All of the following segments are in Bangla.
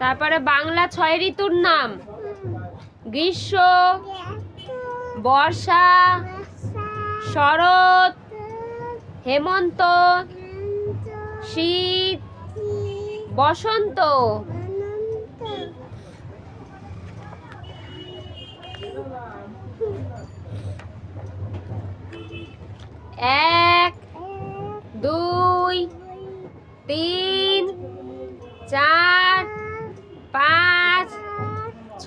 তারপরে বাংলা ছয় ঋতুর নাম। গ্রীষ্ম, বর্ষা, শরৎ, হেমন্ত, শীত, বসন্ত। এক, দুই, তিন, চার পাঁচ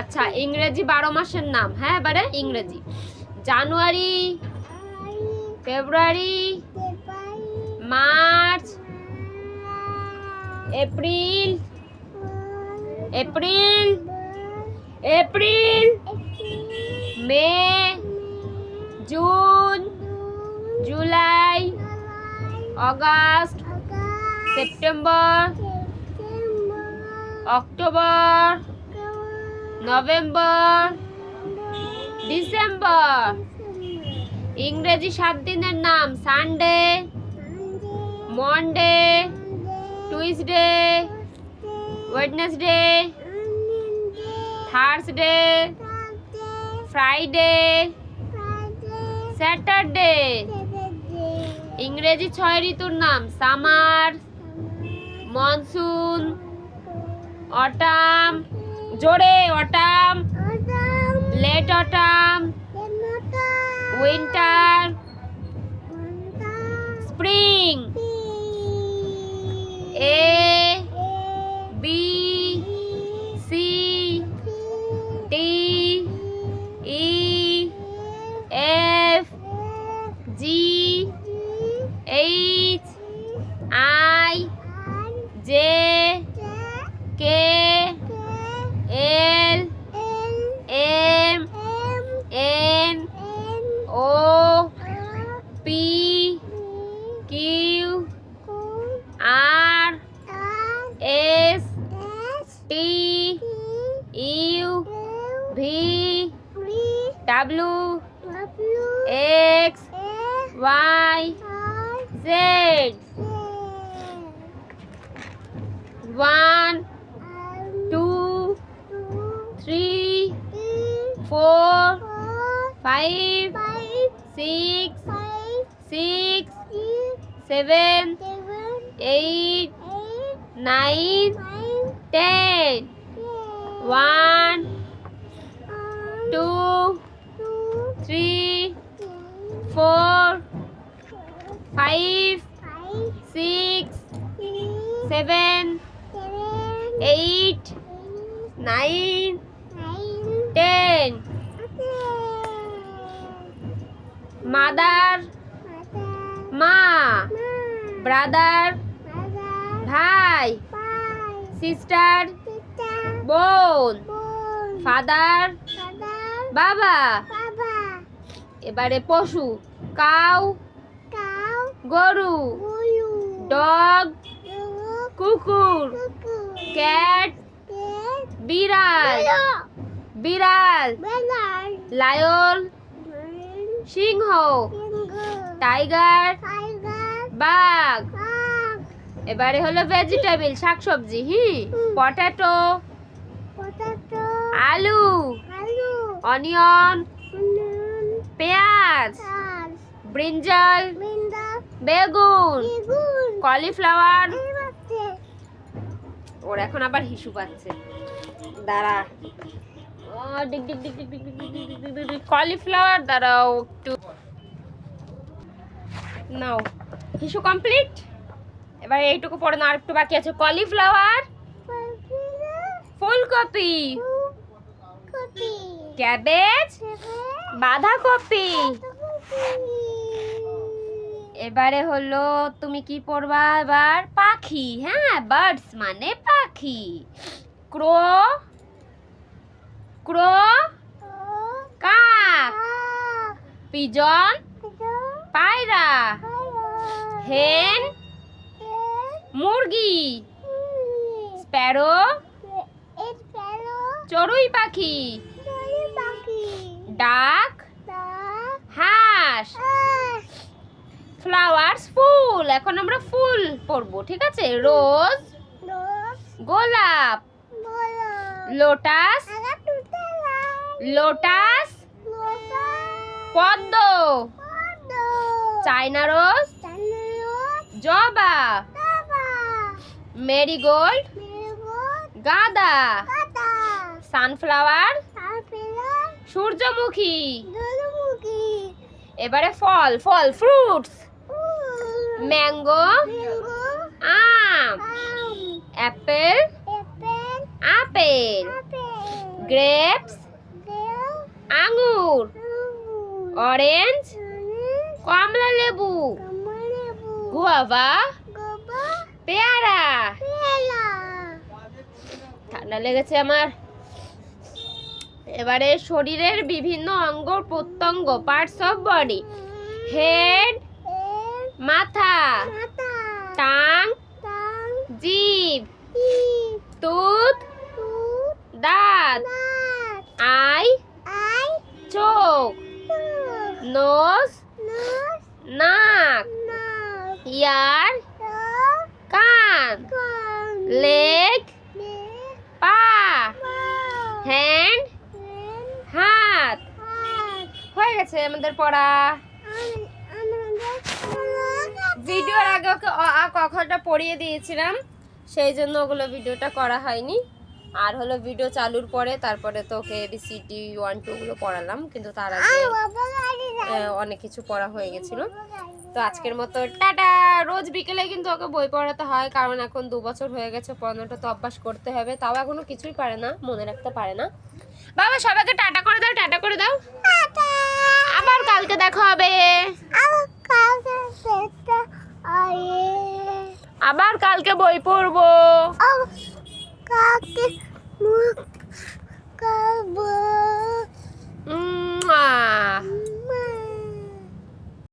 আচ্ছা ইংরেজি বারো মাসের নাম। হ্যাঁ এবারে ইংরেজি। January, February, March, April April April, May, June, July, August, September, October November, December. ইংরেজি সাত দিনের নাম, Sunday, Monday, Tuesday, Wednesday, Thursday, Friday, Saturday. ইংরেজি ছয় ঋতুর নাম, সামার, মনসুন, অটাম জোরে autumn. Late autumn. W X Y Z. One two three four five six six seven eight nine ten. One three four five six seven eight nine ten mother মা ব্রাদার ভাই সিস্টার বোন ফাদার বাবা এবারে পশু কাউ গরু ডগ কুকুর ক্যাট বিড়াল বিড়াল লায়ন সিংহ টাইগার বাঘ। এবারে হলো ভেজিটেবল শাকসবজি হি? পটেটো আলু অনিয়ন পেঁয়াজ ব্রিঞ্জাল বেগুন কলিফ্লাওয়ার ওর এখন আবার হিসু পাচ্ছে দাঁড়া কলিফ্লাওয়ার দাঁড়াও একটু নাও হিসু কমপ্লিট এবার এইটুকু পরে না আর একটু বাকি আছে কলিফ্লাওয়ার ফুলকপি ক্যাবেজ বাঁধাকপি। এবারে হলো তুমি কি পড়বা এবার? পাখি। হ্যাঁ বার্ডস মানে পাখি। ক্রো ক্রো কাক পিজন পায়রা হেন মুরগি স্প্যারো। চড়ুই পাখি। ডাক হাঁস ফ্লাওয়ার্স ফুল। এখন আমরা ফুল পড়ব ঠিক আছে? রোজ গোলাপ লোটাস লোটাস পদ্ম। চাইনা রোজ জবা। মেরিগোল্ড গাঁদা। সানফ্লাওয়ার সূর্যমুখী। এবারে ফল ফল ফ্রুটস ম্যাঙ্গো। আম। অ্যাপেল। আপেল। গ্রেপস। আঙুর। অরেঞ্জ। কমলা লেবু। গুয়াভা পেয়ারা। ঠান্ডা লেগেছে আমার। এবারে শরীরের বিভিন্ন অঙ্গ, প্রত্যঙ্গ পার্টস অফ বডি হেড মাথা, টাং, জিভ টুথ দাঁত আই চোখ নোজ নাক ইয়ার কান লেগ গেছে আমাদের পড়া। ভিডিওর আগে ওকে অ আ ক খটা পড়িয়ে দিয়েছিলাম, সেই জন্য ওগুলো ভিডিওটা করা হয়নি। আর হলো ভিডিও চালুর পরে তারপরে তো ওকে এবিসিডি ওয়ান টু গুলো পড়ালাম, কিন্তু তার আগে অনেক কিছু পড়া হয়ে গেছিল। তো আজকের মতো টাটা! রোজ বিকেলে কিন্তু ওকে বই পড়াতে হয়, কারণ এখন দু বছর হয়ে গেছে পড়ানোটা তো অভ্যাস করতে হবে, তাও এখনও কিছুই পারে না, মনে রাখতে পারে না। বাবা, সবাইকে টাটা করে দাও, টাটা করে দাও। আবার কালকে দেখা হবে। আবার কালকে বই পড়ব। কালকে।